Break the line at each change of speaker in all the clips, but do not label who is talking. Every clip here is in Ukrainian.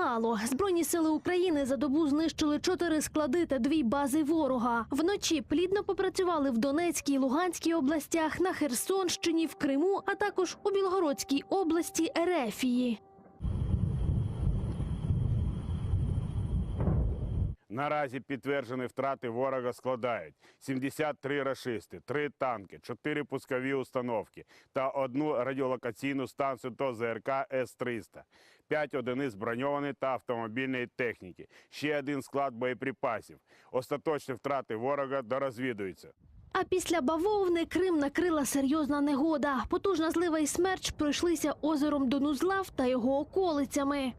запалало. Збройні сили України за добу знищили чотири склади та дві бази ворога. Вночі плідно попрацювали в Донецькій, Луганській областях, на Херсонщині, в Криму, а також у Білгородській області Ерефії.
Наразі підтверджені втрати ворога складають 73 рашисти, 3 танки, 4 пускові установки та одну радіолокаційну станцію до ЗРК С-300, 5 одиниць броньованої та автомобільної техніки, ще один склад боєприпасів. Остаточні втрати ворога дорозвідуються.
А після бавовни Крим накрила серйозна негода. Потужна злива і смерч пройшлися озером Донузлав та його околицями.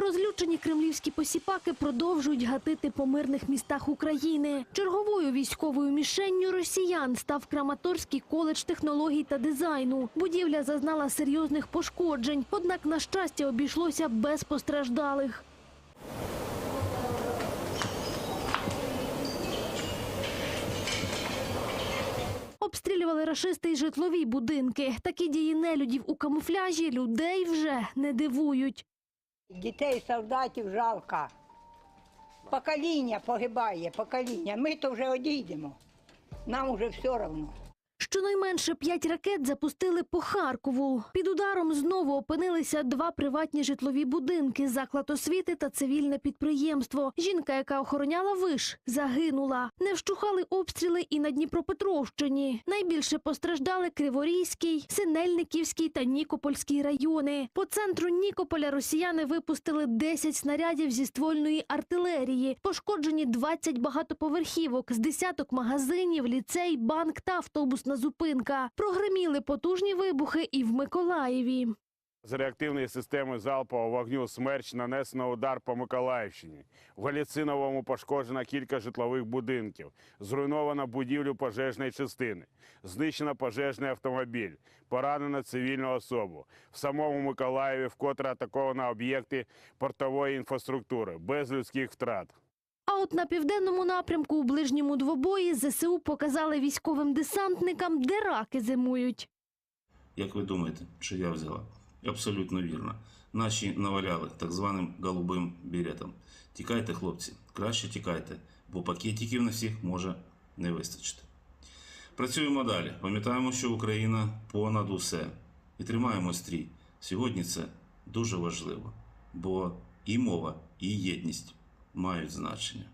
Розлючені кремлівські посіпаки продовжують гатити по мирних містах України. Черговою військовою мішенню росіян став Краматорський коледж технологій та дизайну. Будівля зазнала серйозних пошкоджень, однак, на щастя, обійшлося без постраждалих. Обстрілювали рашисти й житлові будинки. Такі дії нелюдів у камуфляжі людей вже не дивують.
Дітей, солдатів жалко. Покоління погибає, покоління. Ми то вже одійдемо. Нам вже все одно.
Щонайменше п'ять ракет запустили по Харкову. Під ударом знову опинилися два приватні житлові будинки, заклад освіти та цивільне підприємство. Жінка, яка охороняла виш, загинула. Не вщухали обстріли і на Дніпропетровщині. Найбільше постраждали Криворізький, Синельниківський та Нікопольський райони. По центру Нікополя росіяни випустили 10 снарядів зі ствольної артилерії. Пошкоджені 20 багатоповерхівок, з десяток магазинів, ліцей, банк та автобусна зупинка. Прогреміли потужні вибухи і в Миколаєві.
З реактивної системи залпового вогню «Смерч» нанесено удар по Миколаївщині. В Галіциновому пошкоджено кілька житлових будинків. Зруйновано будівлю пожежної частини. Знищено пожежний автомобіль. Поранено цивільну особу. В самому Миколаєві вкотре атаковано об'єкти портової інфраструктури без людських втрат.
А от на південному напрямку у ближньому двобої ЗСУ показали військовим десантникам, де раки зимують.
Як ви думаєте, що я взяла? Абсолютно вірно. Наші наваляли так званим голубим беретом. Тікайте, хлопці, краще тікайте, бо пакетиків на всіх може не вистачити. Працюємо далі. Пам'ятаємо, що Україна понад усе. І тримаємо стрій. Сьогодні це дуже важливо, бо і мова, і єдність мають значення.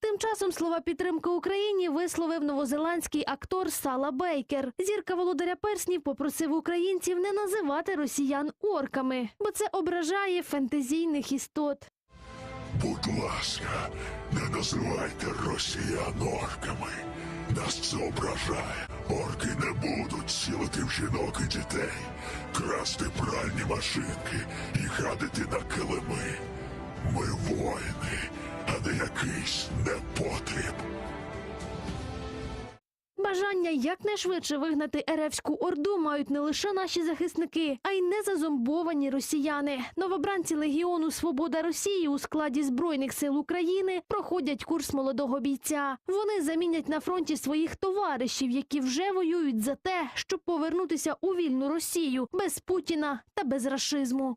Тим часом слова підтримки Україні висловив новозеландський актор Сала Бейкер. Зірка володаря перснів попросив українців не називати росіян орками, бо це ображає фентезійних істот.
Будь ласка, не називайте росіян орками. Нас це ображає. Орки не будуть цілити в жінок і дітей, красти пральні машинки і гадити на килими. Ми воїни, а не якийсь непотріб.
Бажання якнайшвидше вигнати еревську орду мають не лише наші захисники, а й незазомбовані росіяни. Новобранці Легіону Свобода Росії у складі Збройних сил України проходять курс молодого бійця. Вони замінять на фронті своїх товаришів, які вже воюють за те, щоб повернутися у вільну Росію без Путіна та без рашизму.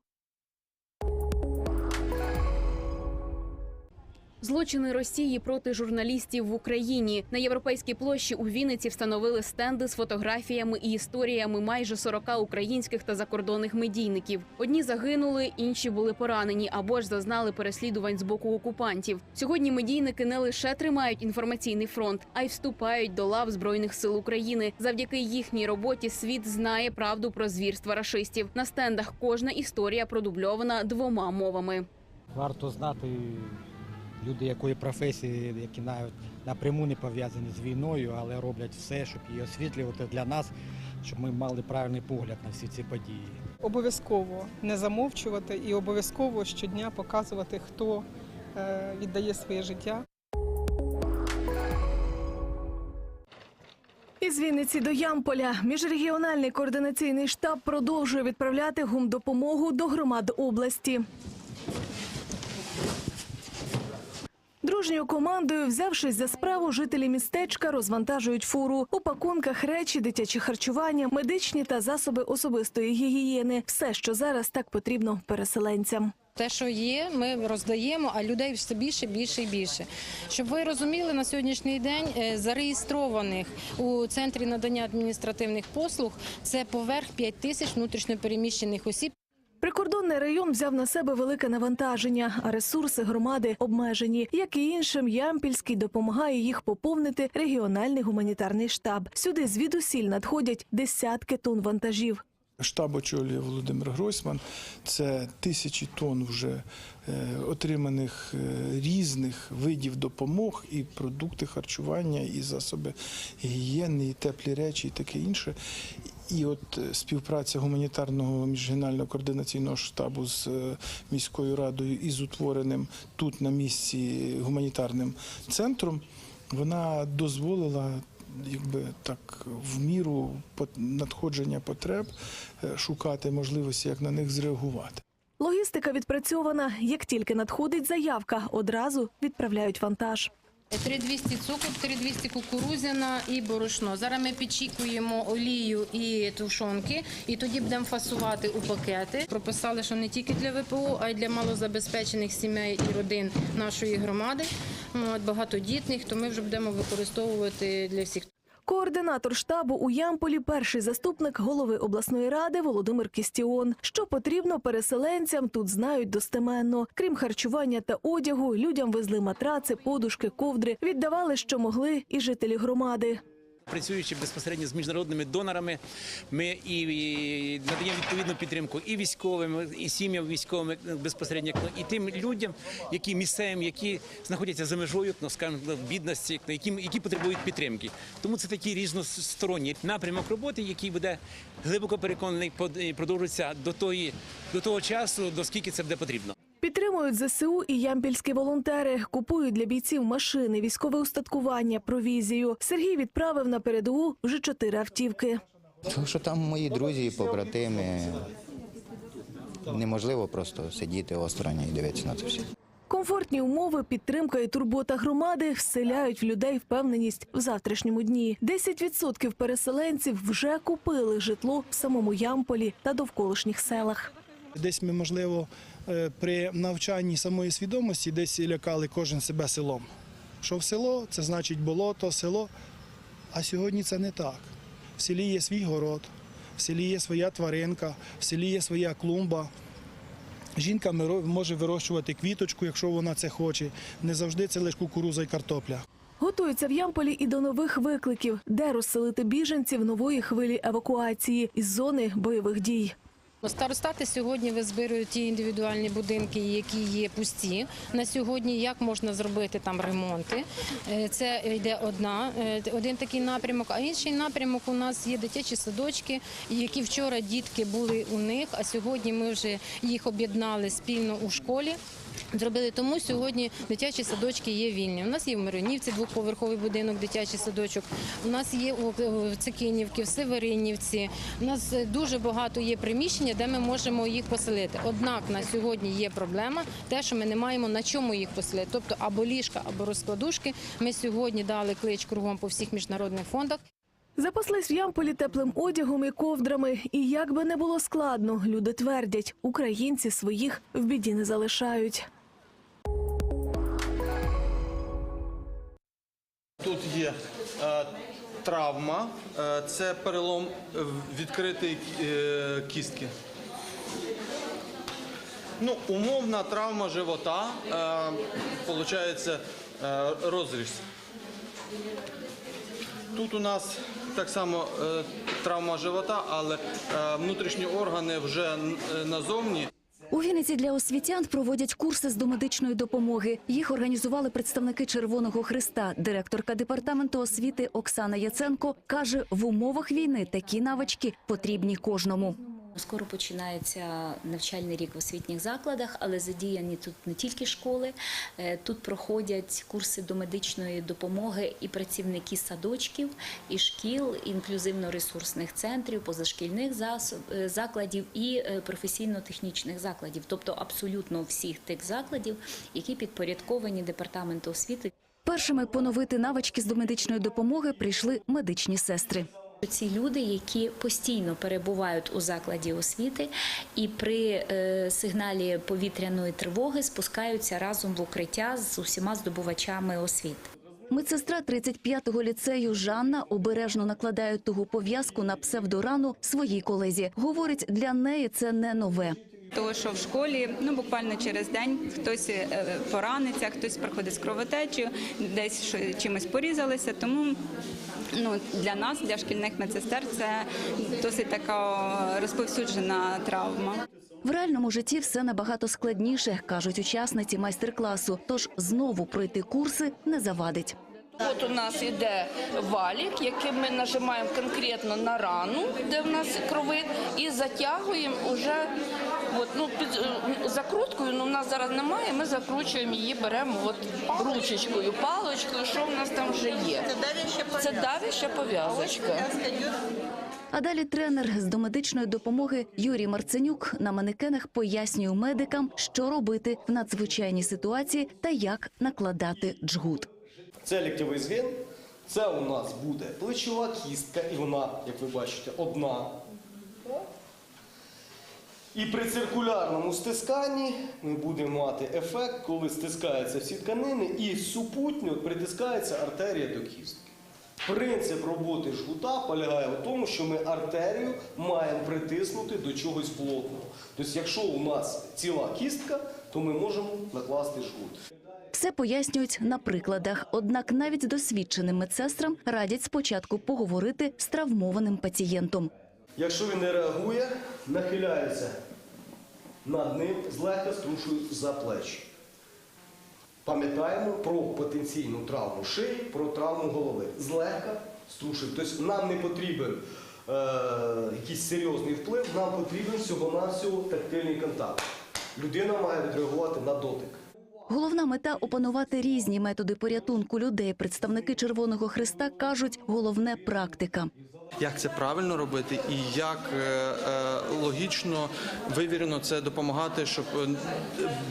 Злочини Росії проти журналістів в Україні на європейській площі у Вінниці встановили стенди з фотографіями і історіями майже 40 українських та закордонних медійників. Одні загинули, інші були поранені або ж зазнали переслідувань з боку окупантів. Сьогодні медійники не лише тримають інформаційний фронт, а й вступають до лав збройних сил України. Завдяки їхній роботі світ знає правду про звірства рашистів. На стендах кожна історія продубльована двома мовами.
Варто знати люди якої професії, які навіть напряму не пов'язані з війною, але роблять все, щоб її освітлювати для нас, щоб ми мали правильний погляд на всі ці події.
Обов'язково не замовчувати і обов'язково щодня показувати, хто е, віддає своє життя.
Із Вінниці до Ямполя міжрегіональний координаційний штаб продовжує відправляти гумдопомогу до громад області. Дружньою командою, взявшись за справу, жителі містечка розвантажують фуру. У пакунках речі, дитяче харчування, медичні та засоби особистої гігієни. Все, що зараз так потрібно переселенцям.
Те, що є, ми роздаємо, а людей все більше, більше і більше. Щоб ви розуміли, на сьогоднішній день е, зареєстрованих у центрі надання адміністративних послуг це поверх 5 тисяч внутрішньопереміщених осіб.
Прикордонний район взяв на себе велике навантаження, а ресурси громади обмежені. Як і іншим, Ямпільський допомагає їх поповнити регіональний гуманітарний штаб. Сюди звідусіль надходять десятки тонн вантажів.
Штаб очолює Володимир Гройсман. Це тисячі тонн вже е, отриманих е, різних видів допомог, і продукти харчування, і засоби гігієни, і теплі речі, і таке інше. І от е, співпраця гуманітарного міжрегіонального координаційного штабу з е, міською радою і з утвореним тут на місці гуманітарним центром, вона дозволила якби так в міру надходження потреб е, шукати можливості, як на них зреагувати.
Логістика відпрацьована. Як тільки надходить заявка, одразу відправляють вантаж.
3200 цукор, 3200 кукурузяна і борошно. Зараз ми підчікуємо олію і тушонки, і тоді будемо фасувати у пакети. Прописали, що не тільки для ВПО, а й для малозабезпечених сімей і родин нашої громади, багатодітних, то ми вже будемо використовувати для всіх.
Координатор штабу у Ямполі, перший заступник голови обласної ради Володимир Кістіон. Що потрібно переселенцям, тут знають достеменно. Крім харчування та одягу, людям везли матраци, подушки, ковдри, віддавали, що могли, і жителі громади.
Працюючи безпосередньо з міжнародними донорами, ми і, надаємо відповідну підтримку і військовим, і сім'ям військовим безпосередньо, і тим людям, які місцевим, які знаходяться за межою, ну, скажімо, бідності, які, які потребують підтримки. Тому це такий різносторонній напрямок роботи, який буде глибоко переконаний продовжується до тої до того часу, до скільки це буде потрібно.
Підтримують ЗСУ і ямпільські волонтери. Купують для бійців машини, військове устаткування, провізію. Сергій відправив на передову вже чотири автівки.
Тому що там мої друзі і побратими. Неможливо просто сидіти осторонь і дивитися на це все.
Комфортні умови, підтримка і турбота громади вселяють в людей впевненість в завтрашньому дні. 10% переселенців вже купили житло в самому Ямполі та довколишніх селах.
Десь ми, можливо, при навчанні самої свідомості десь лякали кожен себе селом. Що в село це значить болото, село. А сьогодні це не так. В селі є свій город, в селі є своя тваринка, в селі є своя клумба. Жінка може вирощувати квіточку, якщо вона це хоче. Не завжди це лише кукуруза і картопля.
Готуються в Ямполі і до нових викликів, де розселити біженців нової хвилі евакуації із зони бойових дій.
Старостати сьогодні визбирають ті індивідуальні будинки, які є пусті на сьогодні. Як можна зробити там ремонти? Е, Це йде одна е, один такий напрямок. А інший напрямок у нас є дитячі садочки, які вчора дітки були у них, а сьогодні ми вже їх об'єднали спільно у школі. Зробили тому сьогодні дитячі садочки є вільні. У нас є в Миронівці двоповерховий будинок, дитячий садочок. У нас є у Цикинівці, в Северинівці. У нас е, дуже багато є приміщення, де ми можемо їх поселити. Однак на сьогодні є проблема, те, що ми не маємо на чому їх поселити. Тобто або ліжка, або розкладушки. Ми сьогодні дали клич кругом по всіх міжнародних фондах.
Запаслись в Ямполі теплим одягом і ковдрами. І як би не було складно, люди твердять, українці своїх в біді не залишають.
Тут є е, травма, е, це перелом е, відкритої е, кістки. Ну, умовна травма живота, е, виходить, е, розріз. Тут у нас так само е, травма живота, але е, внутрішні органи вже е, назовні.
У Вінниці для освітян проводять курси з домедичної допомоги. Їх організували представники Червоного Христа. Директорка департаменту освіти Оксана Яценко каже, в умовах війни такі навички потрібні кожному.
Скоро починається навчальний рік в освітніх закладах, але задіяні тут не тільки школи. Е, Тут проходять курси до медичної допомоги і працівники садочків, і шкіл, інклюзивно-ресурсних центрів, позашкільних е, закладів і е, професійно-технічних закладів, тобто абсолютно всіх тих закладів, які підпорядковані департаменту освіти.
Першими поновити навички з домедичної допомоги прийшли медичні сестри.
Ці люди, які постійно перебувають у закладі освіти і при е, сигналі повітряної тривоги спускаються разом в укриття з усіма здобувачами освіти.
Медсестра 35-го ліцею Жанна обережно накладає тугу пов'язку на псевдорану своїй колезі. Говорить, для неї це не нове.
Тому що в школі ну буквально через день хтось е, пораниться, хтось приходить з кровотечею, десь чимось порізалися. Тому ну для нас, для шкільних медсестер, це досить така розповсюджена травма.
В реальному житті все набагато складніше, кажуть учасниці майстер-класу. Тож знову пройти курси не завадить.
От у нас іде валік, яким ми нажимаємо конкретно на рану, де в нас кровить, і затягуємо уже от, ну, під е, закруткою. Ну, в нас зараз немає. Ми закручуємо її, беремо от ручечкою, паличкою. Що в нас там вже є? Це давіща пов'язочка.
А далі тренер з домедичної допомоги Юрій Марценюк на манекенах пояснює медикам, що робити в надзвичайній ситуації та як накладати джгут.
Це ліктєвий згин. Це у нас буде плечова кістка, і вона, як ви бачите, одна. І при циркулярному стисканні ми будемо мати ефект, коли стискаються всі тканини і супутньо притискається артерія до кістки. Принцип роботи жгута полягає в тому, що ми артерію маємо притиснути до чогось плотного. Тобто, якщо у нас ціла кістка, то ми можемо накласти жгут.
Все пояснюють на прикладах. Однак навіть досвідченим медсестрам радять спочатку поговорити з травмованим пацієнтом.
Якщо він не реагує, нахиляється над ним, злегка струшую за плечі. Пам'ятаємо про потенційну травму шиї, про травму голови. Злегка струшую. Тобто нам не потрібен е, якийсь серйозний вплив, нам потрібен всього-навсього тактильний контакт. Людина має відреагувати на дотик.
Головна мета опанувати різні методи порятунку людей. Представники Червоного Христа кажуть, головне практика.
Як це правильно робити і як е, е, логічно, вивірено це допомагати, щоб е,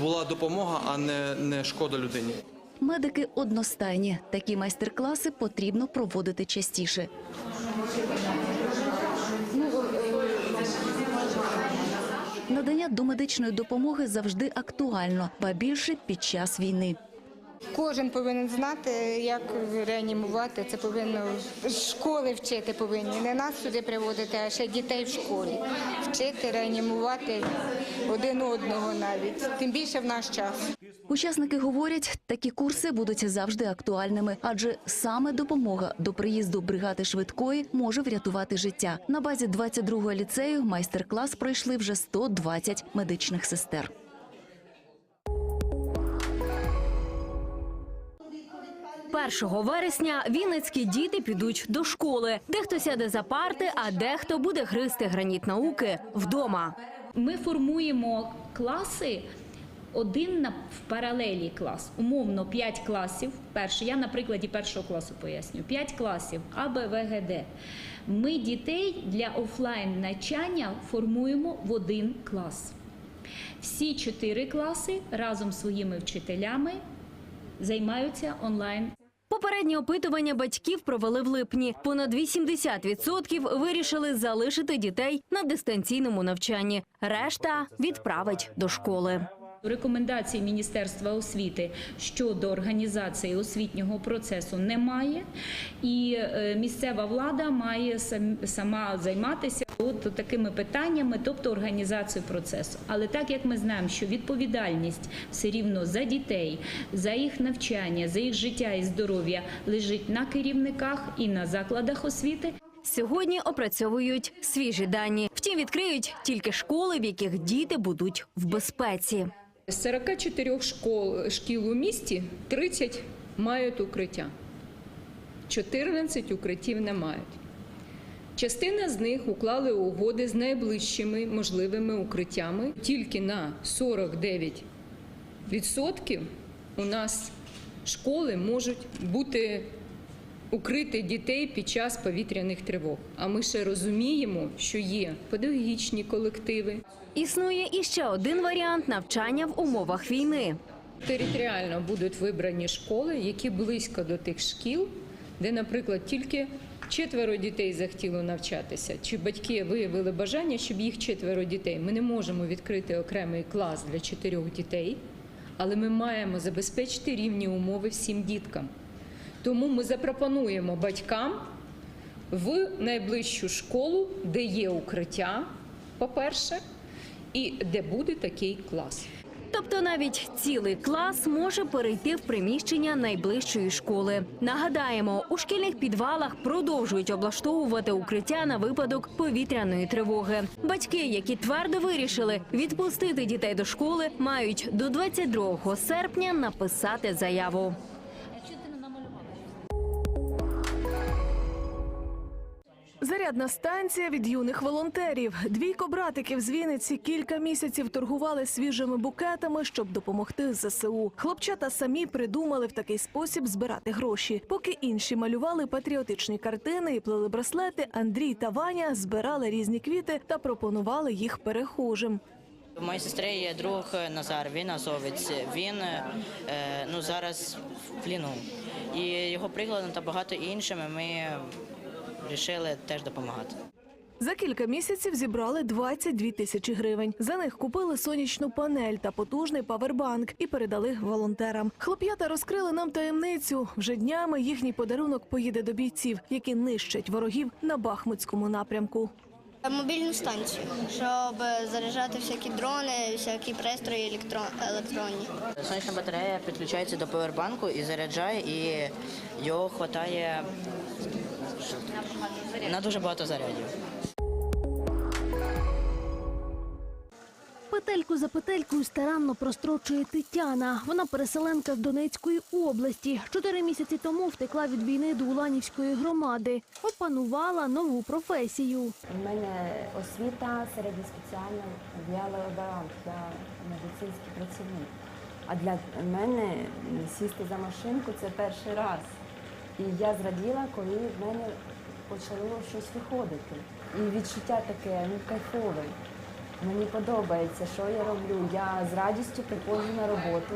була допомога, а не, не шкода людині.
Медики одностайні. Такі майстер-класи потрібно проводити частіше. Надання домедичної допомоги завжди актуально, ба більше під час війни.
Кожен повинен знати, як реанімувати. Це повинно школи вчити повинні. Не нас сюди приводити, а ще дітей в школі. Вчити, реанімувати один одного навіть. Тим більше в наш час.
Учасники говорять, такі курси будуть завжди актуальними, адже саме допомога до приїзду бригади швидкої може врятувати життя. На базі 22-го ліцею майстер-клас пройшли вже 120 медичних сестер.
Першого вересня вінницькі діти підуть до школи. Дехто сяде за парти, а дехто буде гризти граніт науки вдома.
Ми формуємо класи один на в паралелі клас. Умовно 5 класів. Перший я на прикладі першого класу поясню. 5 класів А, Б, В, Г, Д. Ми дітей для офлайн навчання формуємо в один клас. Всі чотири класи разом з своїми вчителями займаються онлайн
Попереднє опитування батьків провели в липні. Понад 80% вирішили залишити дітей на дистанційному навчанні. Решта відправить до школи.
Рекомендацій Міністерства освіти щодо організації освітнього процесу немає, і е, місцева влада має сама займатися такими питаннями, тобто організацією процесу. Але так як ми знаємо, що відповідальність все рівно за дітей, за їх навчання, за їх життя і здоров'я лежить на керівниках і на закладах освіти.
Сьогодні опрацьовують свіжі дані. Втім, відкриють тільки школи, в яких діти будуть в безпеці.
З 44 школ, шкіл у місті 30 мають укриття. 14 укриттів не мають. Частина з них уклали угоди з найближчими можливими укриттями. Тільки на 49 відсотків у нас школи можуть бути укрити дітей під час повітряних тривог. А ми ще розуміємо, що є педагогічні колективи.
Існує іще один варіант навчання в умовах війни.
Територіально будуть вибрані школи, які близько до тих шкіл, де, наприклад, тільки четверо дітей захотіло навчатися, чи батьки виявили бажання, щоб їх четверо дітей. Ми не можемо відкрити окремий клас для чотирьох дітей, але ми маємо забезпечити рівні умови всім діткам. Тому ми запропонуємо батькам в найближчу школу, де є укриття, по-перше, і де буде такий клас.
Тобто навіть цілий клас може перейти в приміщення найближчої школи. Нагадаємо, у шкільних підвалах продовжують облаштовувати укриття на випадок повітряної тривоги. Батьки, які твердо вирішили відпустити дітей до школи, мають до 22 серпня написати заяву.
Зарядна станція від юних волонтерів. Двійко братиків з Вінниці кілька місяців торгували свіжими букетами, щоб допомогти ЗСУ. Хлопчата самі придумали в такий спосіб збирати гроші. Поки інші малювали патріотичні картини і плели браслети, Андрій та Ваня збирали різні квіти та пропонували їх перехожим.
У моєї сестри є друг Назар, він азовець. Він е, ну, зараз в пліну. І його прикладом та багато іншими ми вирішили теж допомагати.
За кілька місяців зібрали 22 тисячі гривень. За них купили сонячну панель та потужний павербанк і передали волонтерам. Хлоп'ята розкрили нам таємницю. Вже днями їхній подарунок поїде до бійців, які нищать ворогів на Бахмутському напрямку.
Мобільну станцію, щоб заряджати всякі дрони, всякі пристрої електро- електронні.
Сонячна батарея підключається до павербанку і заряджає, і його вистачає на дуже багато зарядів.
Петельку за петелькою старанно прострочує Тетяна. Вона переселенка з Донецької області. Чотири місяці тому втекла від війни до Уланівської громади. Опанувала нову професію.
У мене освіта середньоспеціальна біолаборант, я медицинський працівник. А для мене сісти за машинку це перший раз. І я зраділа, коли в мене почало щось виходити. І відчуття таке ну, кайфове. Мені подобається, що я роблю. Я з радістю приходжу на роботу.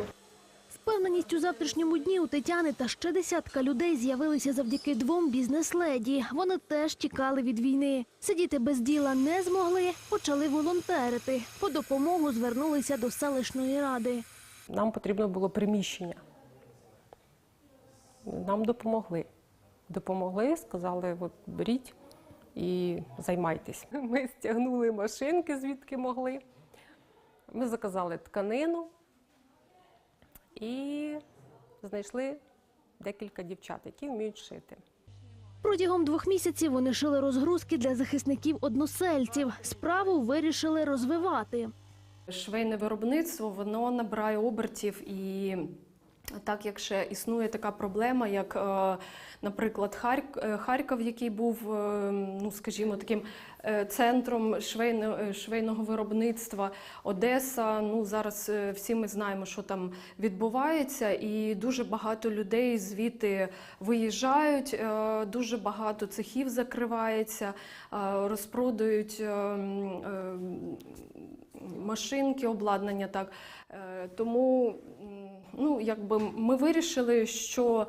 З впевненістю у завтрашньому дні у Тетяни та ще десятка людей з'явилися завдяки двом бізнес-леді. Вони теж тікали від війни. Сидіти без діла не змогли, почали волонтерити. По допомогу звернулися до селищної ради.
Нам потрібно було приміщення. Нам допомогли. Допомогли, сказали, от беріть і займайтесь. Ми стягнули машинки, звідки могли. Ми заказали тканину і знайшли декілька дівчат, які вміють шити.
Протягом двох місяців вони шили розгрузки для захисників односельців. Справу вирішили розвивати.
Швейне виробництво воно набирає обертів і. Так як існує така проблема, як, е, наприклад, е, Харків, який був, е, ну скажімо, таким центром швейно- е, швейного виробництва, Одеса. Ну зараз е, всі ми знаємо, що там відбувається, і дуже багато людей звідти виїжджають. е, Дуже багато цехів закривається, е, розпродають е, е, машинки, обладнання. Так Е, тому ну, якби ми вирішили, що е,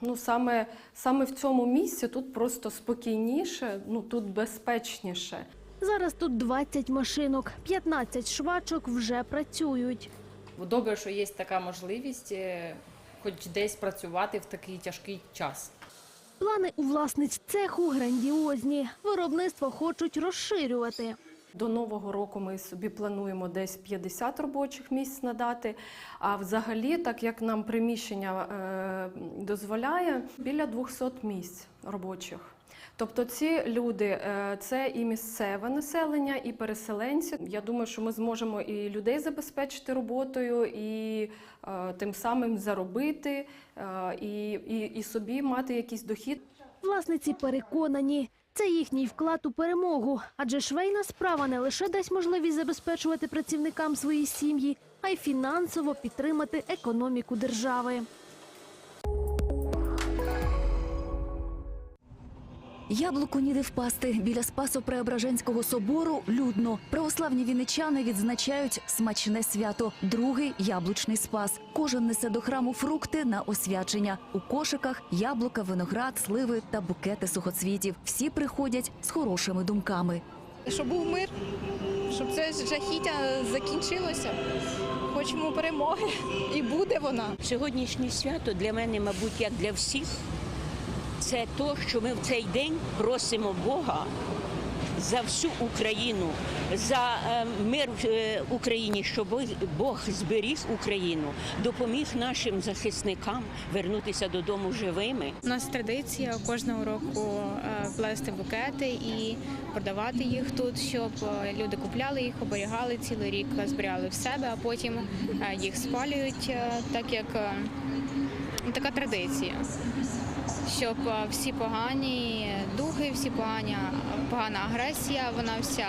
ну, саме, саме в цьому місці тут просто спокійніше, ну тут безпечніше.
Зараз тут 20 машинок, 15 швачок вже працюють.
Добре, що є така можливість, е, хоч десь працювати в такий тяжкий час.
Плани у власниць цеху грандіозні. Виробництво хочуть розширювати.
До нового року ми собі плануємо десь 50 робочих місць надати. А взагалі, так як нам приміщення е, дозволяє, біля 200 місць робочих. Тобто ці люди е, це і місцеве населення, і переселенці. Я думаю, що ми зможемо і людей забезпечити роботою, і е, тим самим заробити, і, і, і собі мати якийсь дохід.
Власниці переконані, Це їхній вклад у перемогу, адже швейна справа не лише дасть можливість забезпечувати працівникам свої сім'ї, а й фінансово підтримати економіку держави.
Яблуку ніде впасти. Біля Спасо-Преображенського собору людно. Православні вінничани відзначають смачне свято. Другий яблучний спас. Кожен несе до храму фрукти на освячення. У кошиках яблука, виноград, сливи та букети сухоцвітів. Всі приходять з хорошими думками.
Щоб був мир, щоб це жахіття закінчилося. Хочемо перемоги, і буде вона.
Сьогоднішнє свято для мене, мабуть, як для всіх, це то, що ми в цей день просимо Бога за всю Україну, за е, мир в е, Україні, щоб Бог зберіг Україну, допоміг нашим захисникам вернутися додому живими.
У нас традиція кожного року е, плести букети і продавати їх тут, щоб люди купляли їх, оберігали цілий рік, збирали в себе, а потім їх спалюють, так як така традиція. Щоб е, всі погані духи, всі погані, погана агресія, вона вся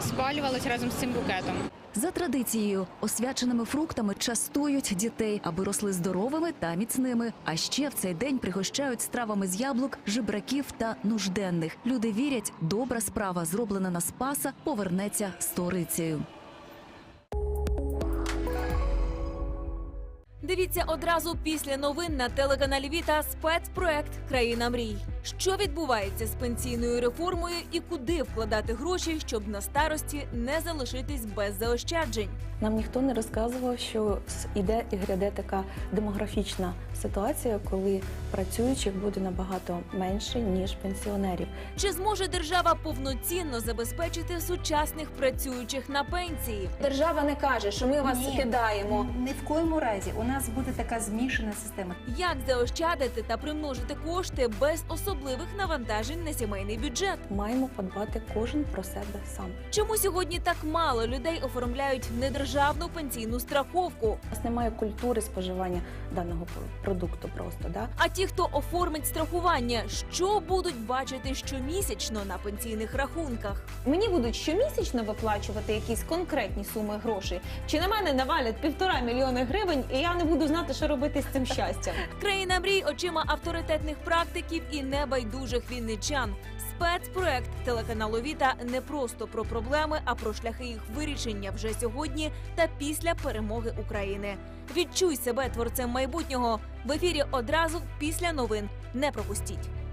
спалювалась разом з цим букетом.
За традицією, освяченими фруктами частують дітей, аби росли здоровими та міцними. А ще в цей день пригощають стравами з яблук, жебраків та нужденних. Люди вірять, добра справа, зроблена на спаса, повернеться сторицею.
Дивіться одразу після новин на телеканалі Віта спецпроект Країна мрій. Що відбувається з пенсійною реформою і куди вкладати гроші, щоб на старості не залишитись без заощаджень?
Нам ніхто не розказував, що іде і гряде така демографічна ситуація, коли працюючих буде набагато менше ніж пенсіонерів.
Чи зможе держава повноцінно забезпечити сучасних працюючих на пенсії?
Держава не каже, що ми вас
Ні.
кидаємо. Ні в коєму разі. У нас буде така змішана система.
Як заощадити та примножити кошти без особливих навантажень на сімейний бюджет?
Маємо подбати кожен про себе сам.
Чому сьогодні так мало людей оформляють недержавну пенсійну страховку?
У нас немає культури споживання даного продукту просто да.
А ті, хто оформить страхування, що будуть бачити щомісячно на пенсійних рахунках?
Мені будуть щомісячно виплачувати якісь конкретні суми грошей. Чи на мене навалять півтора мільйони гривень, і я не буду знати, що робити з цим щастям.
Країна мрій очима авторитетних практиків і небайдужих вінничан. Спецпроект телеканалу Віта не просто про проблеми, а про шляхи їх вирішення вже сьогодні та після перемоги України. Відчуй себе творцем майбутнього в ефірі одразу після новин. Не пропустіть.